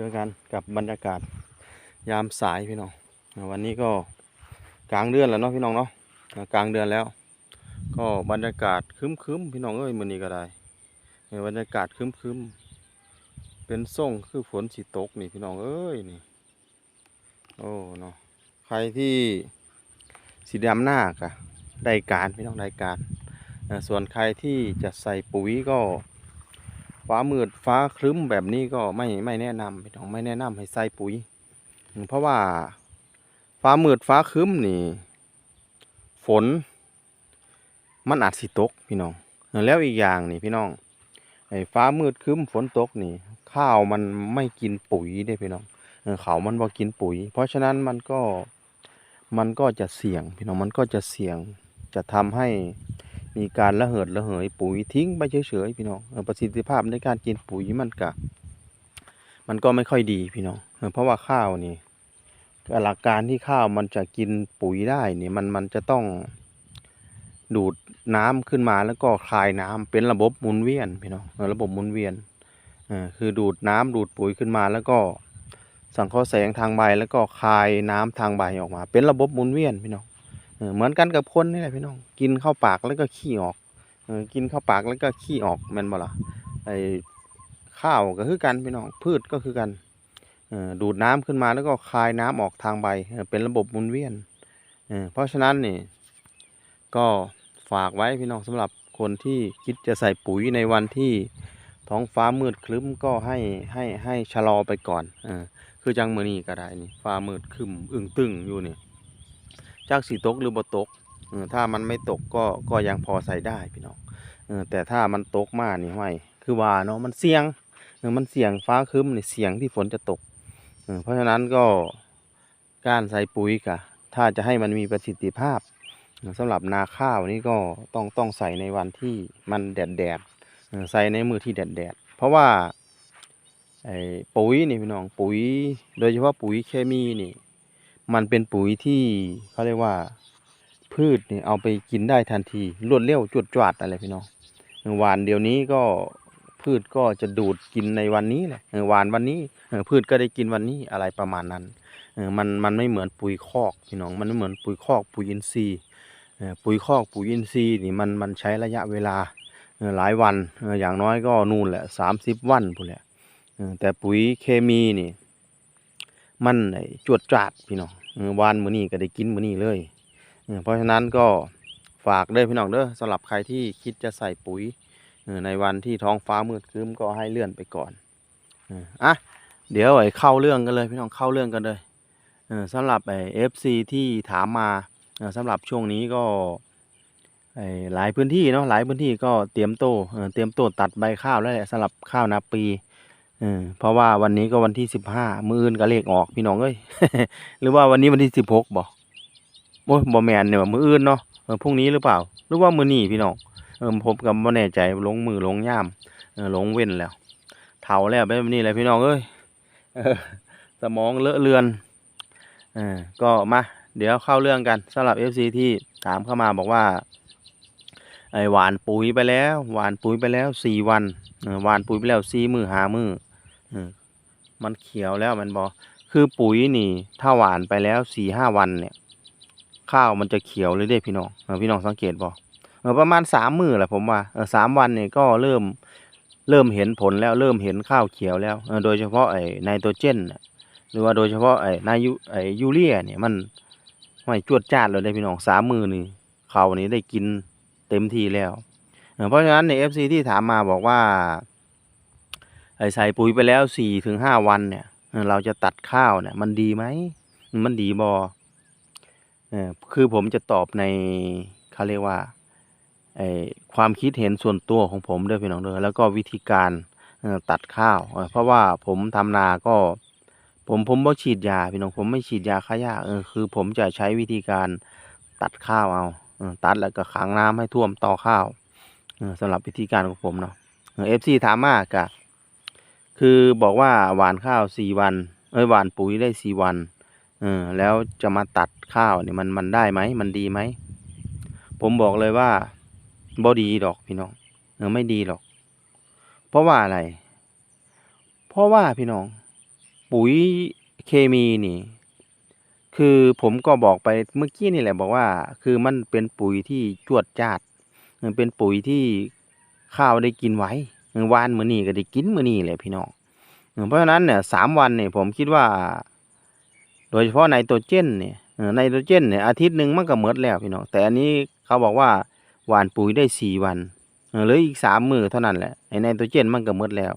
เจอกันกับบรรยากาศยามสายพี่น้องวันนี้ก็กลางเดือนแล้วเนาะพี่น้องเนาะกลางเดือนแล้ว ก็บรรยากาศครึ้มพี่น้องเอ้ยมือนี้ก็ได้บรรยากาศครึ้มเป็นส่งคือฝนสิตกนี่พี่น้องเอ้ยนี่โอ้เนาะใครที่สีดำหน้ากะได้การพี่น้องได้การส่วนใครที่จะใส่ปุ๋ยก็ ฟ้ามืดฟ้าครึ้มแบบนี้ก็ไม่ไม่แนะนำพี่น้องไม่แนะนำให้ใส่ปุ๋ย เพราะว่า ฟ้ามืดฟ้าครึ้มนี่ ฝน มันอาจสิตกพี่น้อง แล้วอีกอย่างนี่พี่น้องไอ้ฟ้ามืดครึ้มฝนตกนี่ ข้าวมันไม่กินปุ๋ยได้พี่น้องเขามันบ่กินปุ๋ย เพราะฉะนั้นมันก็มันก็จะเสี่ยง พี่น้องมันก็จะเสี่ยงจะทำให้ มีการระเหิดระเหยปุ๋ยทิ้งไปเฉยๆพี่น้องประสิทธิภาพในการกินปุ๋ยมันก็มันก็ไม่ค่อยดีพี่น้องเพราะว่าข้าวนี่หลักการที่ข้าวมันจะกินปุ๋ยได้นี่มันมันจะต้องดูดน้ำขึ้นมาแล้วก็คายน้ำเป็นระบบหมุนเวียนพี่น้องระบบหมุนเวียนคือดูดน้ำดูดปุ๋ยขึ้นมาแล้วก็สังเคราะห์แสงทางใบแล้วก็คายน้ำทางใบออกมา เป็นระบบหมุนเวียนพี่น้อง เหมือนกันกับคนนี่แหละพี่น้อง กินเข้าปากแล้วก็ขี้ออกกินเข้าปากแล้วก็ขี้ออกแม่นบ่ล่ะไอข้าวก็คือกันพี่น้องพืชก็คือกันดูดน้ำขึ้นมาแล้วก็คายน้ำออกทางใบเป็นระบบหมุนเวียนเพราะฉะนั้นนี่ก็ฝากไว้พี่น้องสำหรับคนที่คิดจะใส่ปุ๋ยในวันที่ท้องฟ้ามืดครึ้มก็ให้ให้ให้ชะลอไปก่อนอคือจังมื้อนี้ก็ได้นี่ฟ้ามืดครึ้มอึ้งตึงอยู่เนี่ย จากสีตกหรือบ่ตกถ้ามันไม่ตกก็ก็ยังพอใส่ได้พี่น้องแต่ถ้ามันตกมากนี่ห้วยคือว่าเนาะมันเสี่ยงมันเสี่ยงฟ้าครึ้มนี่เสี่ยงที่ฝนจะตกเพราะฉะนั้นก็การใส่ปุ๋ยกะถ้าจะให้มันมีประสิทธิภาพเออสำหรับนาข้าวนี่ก็ต้องต้องใส่ในวันที่มันแดดแดดใส่ในมือที่แดดแดดเพราะว่าปุ๋ยนี่พี่น้องปุ๋ย โดยเฉพาะปุ๋ยเคมีนี่ มันเป็นปุ๋ยที่เขาเรียกว่า พืชเนี่ยเอาไปกินได้ทันทีรวดเร็วจวดจวดอะไรพี่น้องหวานเดี๋ยวนี้ก็พืชก็จะดูดกินในวันนี้แหละหวานวันนี้พืชก็ได้กินวันนี้อะไรประมาณนั้นมันมันไม่เหมือนปุ๋ยคอกพี่น้องมันไม่เหมือนปุ๋ยคอกปุ๋ยอินทรีย์ปุ๋ยคอกปุ๋ยอินทรีย์นี่มันมันใช้ระยะเวลาหลายวันอย่างน้อยก็นู่นแหละสามสิบวันพูนแหละแต่ปุ๋ยเคมีนี่ มันจวดจาดพี่น้อง วานมื้อนี้ก็ได้กินมื้อนี้เลยเพราะฉะนั้นก็ฝากเด้อพี่น้องเด้อสำหรับใครที่คิดจะใส่ปุ๋ยในวันที่ท้องฟ้ามืดครึ้มก็ให้เลื่อนไปก่อนอะเดี๋ยวไอ้เข้าเรื่องกันเลยพี่น้องเข้าเรื่องกันเลยสำหรับไอ้ FC ที่ถามมาสำหรับช่วงนี้ก็หลายพื้นที่เนาะหลายพื้นที่ก็เตรียมโตเตรียมโตตัดใบข้าวแล้วแหละสำหรับข้าวนาปี เออเพราะว่าวันนี้ก็วันที่สิบห้ามืออื่นก็เลขออกพี่น้องเอ้ย หรือว่าวันนี้วันที่สิบหกบ่โอ้ยบ่แมนเนี่ยมืออื่นเนาะเออพรุ่งนี้หรือเปล่า หรือว่ามื้อนี้พี่น้องเออผมก็บ่แน่ใจลงมือลงย่ามเออลงเว้นแล้วเฒ่าแล้วแบบนี้แหละพี่น้องเอ้ยสมองเลอะเลือนเออก็มาเดี๋ยวเข้าเรื่องกันสำหรับ FC ที่ถามเข้ามาบอกว่าไอหวานปุ๋ยไปแล้ว หวานปุ๋ยไปแล้วสี่วันหวานปุ๋ยไปแล้วสี่มือหามือ มันเขียวแล้วมันบอคือปุ๋ยนี่ ถ้าหวานไปแล้วสี่ห้าวันเนี่ย ข้าวมันจะเขียวเลยเด้พี่น้องพี่น้องสังเกตบอเออประมาณสามมือแหละผมว่าเออสามวันเนี่ยก็เริ่มเริ่มเห็นผลแล้วเริ่มเห็นข้าวเขียวแล้วโดยเฉพาะไอ้ไนโตรเจนน่ะหรือว่าโดยเฉพาะไอ้นายูไอ้ยูเรียเนี่ยมันไม่จวดจ้าดเลยได้พี่น้องสามมือนี่เขาวนี้ได้กินเต็มที่แล้ว เพราะฉะนั้นใน FC ที่ถามมาบอกว่า ใส่ปุ๋ยไปแล้วสี่ถึงห้าวันเนี่ย เราจะตัดข้าวเนี่ย มันดีไหม มันดีบอเออคือผมจะตอบในเขาเรียกว่าไอความคิดเห็นส่วนตัวของผมด้วยพี่น้องด้วยแล้วก็วิธีการตัดข้าว เพราะว่าผมทำนาก็ ผมผมบ่ฉีดยาพี่น้องผมไม่ฉีดยาฆ่าหญ้าเออคือ ผมจะใช้วิธีการตัดข้าวเอาตัดแล้วก็ขังน้ำให้ท่วมต่อข้าวเออสำหรับวิธีการของผมเนาะเอฟซีถามมากะ คือบอกว่าหวานข้าวสี่วัน เอ้ยหวานปุ๋ยได้สี่วันเออแล้วจะมาตัดข้าวเนี่ยมันมันได้ไหมมันดีไหม ผมบอกเลยว่าบ่ดีดอกพี่น้องเออไม่ดีหรอก เพราะว่าอะไร เพราะว่าพี่น้อง ปุ๋ยเคมีนี่ คือผมก็บอกไปเมื่อกี้นี่แหละ บอกว่า คือมันเป็นปุ๋ยที่จวดจาดมันเป็นปุ๋ยที่ข้าวได้กินไว้ วานมื้อนี้ก็ได้กินมื้อนี้แหละพี่น้องเพราะฉะนั้นเนี่ยสามวันเนี่ยผมคิดว่า โดยเฉพาะไนโตรเจนเนี่ยไนโตรเจนเนี่ยอาทิตย์หนึ่งมันก็หมดแล้วพี่น้องแต่อันนี้เขาบอกว่าหว่านปุ๋ยได้สี่วันเหลืออีกสามมือเท่านั้นแหละไอไนโตรเจนมันก็หมดแล้ว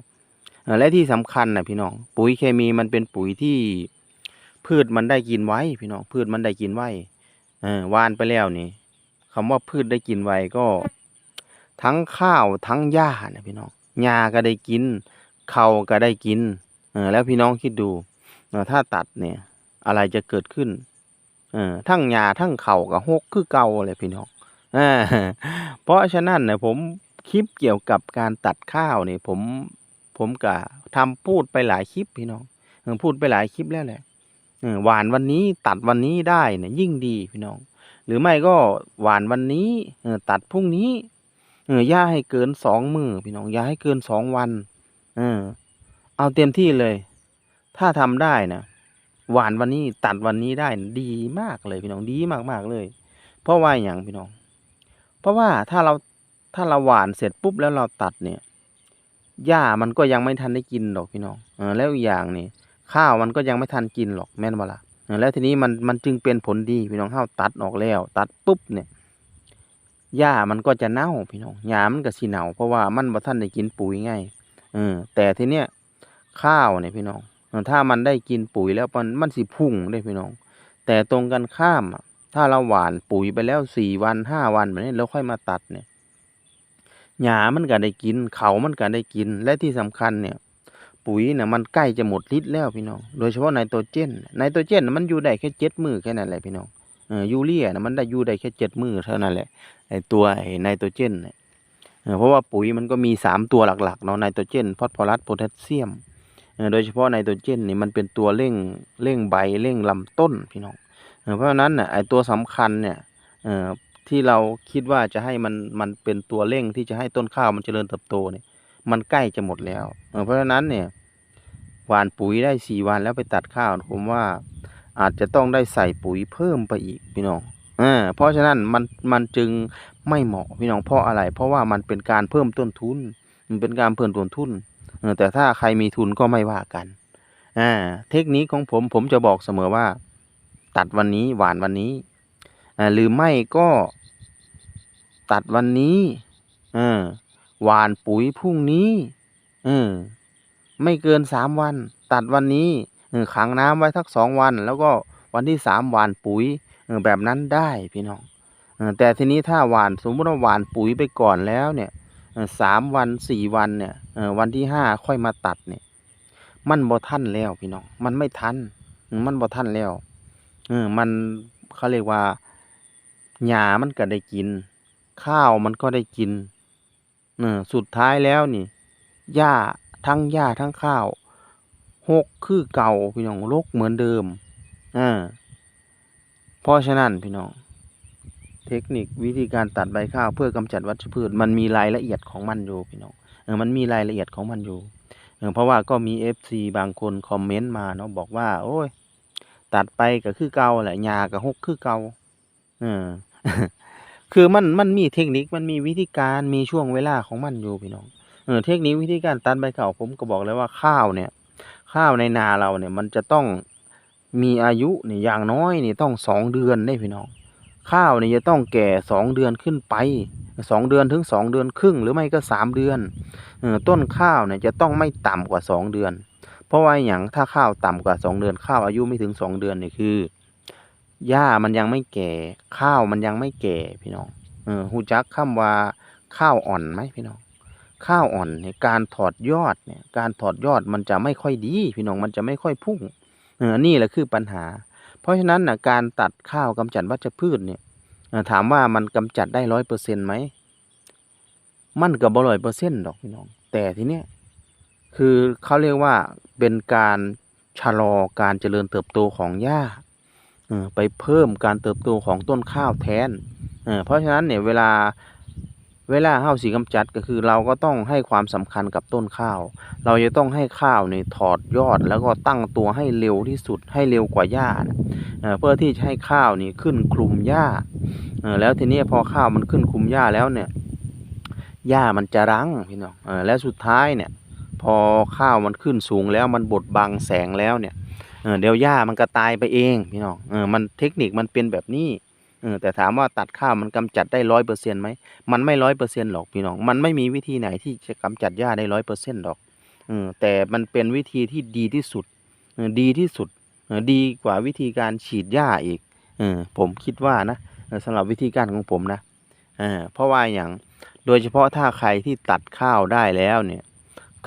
และที่สำคัญนะพี่น้องปุ๋ยเคมีมันเป็นปุ๋ยที่พืชมันได้กินไว้ พี่น้องพืชมันได้กินไว้เออวานไปแล้วนี่คำว่าพืชได้กินไว้ก็ ทั้งข้าวทั้งหญ้านะพี่น้อง หญ้าก็ได้กินเขาก็ได้กินเออแล้วพี่น้องคิดดูเออถ้าตัดเนี่ย อะไรจะเกิดขึ้นเออทั้งหญ้าทั้งเข่ากับหกคือเก่าเลยพี่น้องอ่าเพราะฉะนั้นเนี่ยผมคลิปเกี่ยวกับการตัดข้าวเนี่ยผมผมก็ทำพูดไปหลายคลิปพี่น้องพูดไปหลายคลิปแล้วแหละเออหวานวันนี้ตัดวันนี้ได้เนี่ยยิ่งดีพี่น้อง หรือไม่ก็หวานวันนี้ตัดพรุ่งนี้ เออย่าให้เกินสองมือพี่น้องอย่าให้เกินสองวัน เออ เอาเต็มที่เลย ถ้าทำได้นะหวานวันนี้ตัดวันนี้ได้ดีมากเลยพี่น้องดีมากมากๆเลย เพราะว่าอย่างพี่น้อง เพราะว่าถ้าเราถ้าเราหวานเสร็จปุ๊บแล้วเราตัดเนี่ยหญ้ามันก็ยังไม่ทันได้กินหรอกพี่น้องเออแล้วอีกอย่างนี่ข้าวมันก็ยังไม่ทันกินหรอกแม่นบ่ละเออแล้วทีนี้มันมันจึงเป็นผลดีพี่น้องข้าวตัดออกแล้ว ตัดปุ๊บเนี่ย หญ้ามันก็จะเน่าพี่น้องหญ้ามันก็สิเน่าเพราะว่ามันบ่ทันได้กินปุ๋ยไงเออแต่ทีเนี้ยข้าวเนี่ยพี่น้องถ้ามันได้กินปุ๋ยแล้วมันมันสิพุ่งได้พี่น้อง แต่ตรงกันข้ามถ้าเราหว่านปุ๋ยไปแล้วสี่วันห้าวันแบบนี้แล้วค่อยมาตัดเนี่ยหญ้ามันก็ได้กินเขามันก็ได้กิน และที่สำคัญเนี่ย ปุ๋ยเนี่ยมันใกล้จะหมดฤทธิ์แล้วพี่น้อง โดยเฉพาะไนโตรเจนไนโตรเจนน่ะมันอยู่ได้แค่เจ็ดมือแค่นั้นแหละพี่น้อง ยูเรียนะมันได้อยู่ได้แค่เจ็ดมือเท่านั้นแหละไอตัวไอไนโตรเจนเนี่ยเพราะว่าปุ๋ยมันก็มีสามตัวหลักๆเนาะไนโตรเจนฟอสฟอรัสโพแทสเซียมโดยเฉพาะไนโตรเจนนี่มันเป็นตัวเร่งเร่งใบเร่งลำต้นพี่น้องเพราะฉะนั้นน่ะไอตัวสำคัญเนี่ยที่เราคิดว่าจะให้มันมันเป็นตัวเร่งที่จะให้ต้นข้าวมันเจริญเติบโตเนี่ยมันใกล้จะหมดแล้วเออเพราะฉะนั้นเนี่ยหว่านปุ๋ยได้สี่วันแล้วไปตัดข้าวผมว่า อาจจะต้องได้ใส่ปุ๋ยเพิ่มไปอีกพี่น้องอ่าเพราะฉะนั้นมันมันจึงไม่เหมาะพี่น้องเพราะอะไร เพราะว่ามันเป็นการเพิ่มต้นทุน มันเป็นการเพิ่มต้นทุนเออแต่ถ้าใครมีทุนก็ไม่ว่ากันอ่าเทคนิคของผมผมจะบอกเสมอว่า ตัดวันนี้หวานวันนี้อ่าหรือไม่ก็ตัดวันนี้เออหวานปุ๋ยพรุ่งนี้เออไม่เกินสามวัน ตัดวันนี้ ขังน้ำไว้สักสองวัน แล้วก็วันที่สามหวานปุ๋ยแบบนั้นได้พี่น้องแต่ทีนี้ถ้าหวานสมมติว่าหวานปุ๋ยไปก่อนแล้วเนี่ยสามวันสี่วันเนี่ยวันที่ห้าค่อยมาตัดเนี่ยมันบ่ทันแล้วพี่น้องมันไม่ทันมมันบ่ทันแล้วเออมันเขาเรียกว่าหญ้ามันก็ได้กิน ข้าวมันก็ได้กินเออสุดท้ายแล้วนี่หญ้าทั้งหญ้าทั้งข้าว หกคือเก่าพี่น้องรกเหมือนเดิมอ่าเพราะฉะนั้นพี่น้อง เทคนิควิธีการตัดใบข้าวเพื่อกำจัดวัชพืช มันมีรายละเอียดของมันอยู่พี่น้องเออมันมีรายละเอียดของมันอยู่เออเพราะว่าก็มีเอฟซีบางคนคอมเมนต์มาเนาะบอกว่า โอ้ย ตัดไปก็คือเก่าแหละหญ้าก็หกคือเก่าเออคือมันมันมีเทคนิคมันมีวิธีการมีช่วงเวลาของมันอยู่พี่น้องเออเทคนิควิธีการตัดใบข้าวผมก็บอกเลยว่าข้าวเนี่ย ข้าวในนาเราเนี่ยมันจะต้องมีอายุเนี่ยอย่างน้อยเนี่ยต้องสองเดือนได้พี่น้อง ข้าวเนี่ยจะต้องแก่สองเดือนขึ้นไปสองเดือนถึงสองเดือนครึ่งหรือไม่ก็สามเดือนต้นข้าวเนี่ยจะต้องไม่ต่ำกว่าสองเดือน เพราะว่าอย่างถ้าข้าวต่ำกว่าสองเดือน ข้าวอายุไม่ถึงสองเดือนเนี่ยคือหญ้ามันยังไม่แก่ ข้าวมันยังไม่แก่พี่น้องเออหูจักคำว่าข้าวอ่อนไหมพี่น้อง ข้าวอ่อนเนี่ยการถอดยอดเนี่ยการถอดยอดมันจะไม่ค่อยดีพี่น้องมันจะไม่ค่อยพุ่งเออนี่แหละคือปัญหา เพราะฉะนั้นนะการตัดข้าวกำจัดวัชพืชเนี่ยถามว่ามันกำจัดได้ร้อยเปอร์เซ็นต์ไหมมันก็บ่ร้อยเปอร์เซ็นต์ดอกพี่น้อง แต่ทีเนี้ยคือเขาเรียกว่าเป็นการชะลอการเจริญเติบโตของหญ้าไปเพิ่มการเติบโตของต้นข้าวแทนเพราะฉะนั้นเนี่ยเวลา เวลาเฮาสิกำจัดก็คือเราก็ต้องให้ความสำคัญกับต้นข้าว เราจะต้องให้ข้าวนี่ถอดยอดแล้วก็ตั้งตัวให้เร็วที่สุดให้เร็วกว่าหญ้าเออเพื่อที่จะให้ข้าวนี่ขึ้นคลุมหญ้าเออแล้วทีนี้พอข้าวมันขึ้นคลุมหญ้าแล้วเนี่ยหญ้ามันจะรั้งพี่น้องเออแล้วสุดท้ายเนี่ยพอข้าวมันขึ้นสูงแล้วมันบดบังแสงแล้วเนี่ยเออเดี๋ยวหญ้ามันก็ตายไปเองพี่น้องเออมันเทคนิคมันเป็นแบบนี้ เออแต่ถามว่าตัดข้าวมันกำจัดได้ร้อยเปอร์เซ็นต์ไหมมันไม่ร้อยเปอร์เซ็นต์หรอกพี่น้อง มันไม่มีวิธีไหนที่จะกำจัดหญ้าได้ร้อยเปอร์เซ็นต์หรอกเออแต่มันเป็นวิธีที่ดีที่สุดเออดีที่สุดเออดีกว่าวิธีการฉีดหญ้าอีกเออผมคิดว่านะเออสำหรับวิธีการของผมนะเออเพราะว่าอย่างโดยเฉพาะถ้าใครที่ตัดข้าวได้แล้วเนี่ย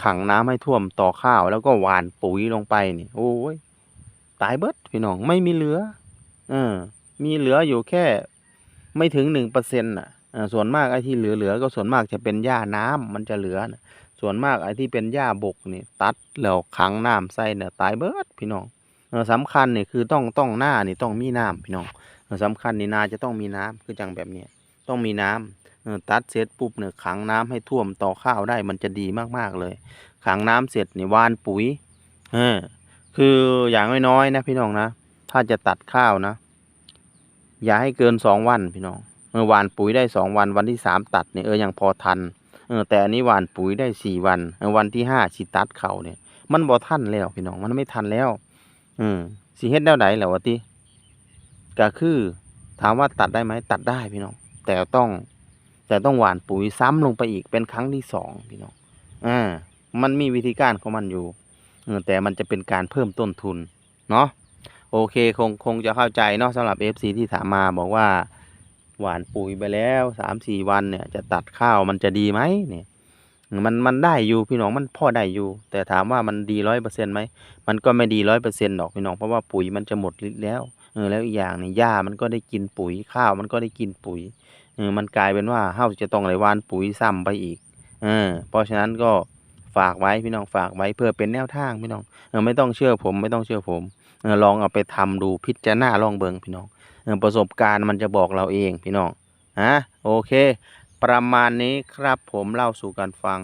ขังน้ำให้ท่วมต่อข้าว แล้วก็หว่านปุ๋ยลงไปนี่โอ้ยตายเบิดพี่น้องไม่มีเหลือ เออ มีเหลืออยู่แค่ไม่ถึงหนึ่งเปอร์เซ็นต์่ะส่วนมากไอ้ที่เหลือๆก็ส่วนมากจะเป็นหญ้าน้ำมันจะเหลือนะส่วนมากไอ้ที่เป็นหญ้าบกนี่ตัดแล้วขังน้ำใส่เนี่ยตายเบิดพี่น้องเออสำคัญนี่คือต้องต้องหน้านี่ต้องมีน้ำพี่น้องเออสำคัญนี่นาจะต้องมีน้ำคือจังแบบเนี้ยต้องมีน้ำเออตัดเสร็จปุ๊บเนี่ยขังน้ำให้ท่วมต่อข้าวได้มันจะดีมากๆเลย ขังน้ำเสร็จนี่วานปุ๋ยเออคืออย่างน้อยๆนะพี่น้องนะ ถ้าจะตัดข้าวนะ อย่าให้เกินสองวันพี่น้องเออหวานปุ๋ยได้สองวันวันที่สามตัดเนี่ยเออยังพอทันเออแต่อันนี้หวานปุ๋ยได้สี่วันวันที่ห้าสิตัดเขาเนี่ย มันบ่ทันแล้วพี่น้องมันไม่ทันแล้วอืมสิเฮ็ดแนวใดแล้ววะติก็คือถามว่าตัดได้ไหมตัดได้พี่น้อง แต่ต้อง แต่ต้องหว่านปุ๋ยซ้ำลงไปอีกเป็นครั้งที่สองพี่น้องอ่ามันมีวิธีการของมันอยู่เออแต่มันจะเป็นการเพิ่มต้นทุน เนาะ โอเคคงคงจะเข้าใจเนาะสำหรับ FC ที่ถามมาบอกว่า หวานปุ๋ยไปแล้วสามสี่วันเนี่ย จะตัดข้าวมันจะดีไหมเนี่ยมันมันได้อยู่พี่น้องมันพ่อได้อยู่ แต่ถามว่ามันดีร้อยเปอร์เซ็นต์ไหมมันก็ไม่ดีร้อยเปอร์เซ็นต์หรอกพี่น้องเพราะว่าปุ๋ยมันจะหมดฤทธิ์แล้วเออแล้วอีกอย่างเนี่ยหญ้ามันก็ได้กินปุ๋ยข้าวมันก็ได้กินปุ๋ยเออมันกลายเป็นว่าเฮาจะต้องไหลวานปุ๋ยซ้ำไปอีกเออเพราะฉะนั้นก็ฝากไว้พี่น้องฝากไว้เพื่อเป็นแนวทางพี่น้องเออไม่ต้องเชื่อผมไม่ต้องเชื่อผม ลองเอาไปทำดูพิจารณาลองเบิงพี่น้องประสบการณ์มันจะบอกเราเองพี่น้องฮะโอเค ประมาณนี้ครับผมเล่าสู่กันฟัง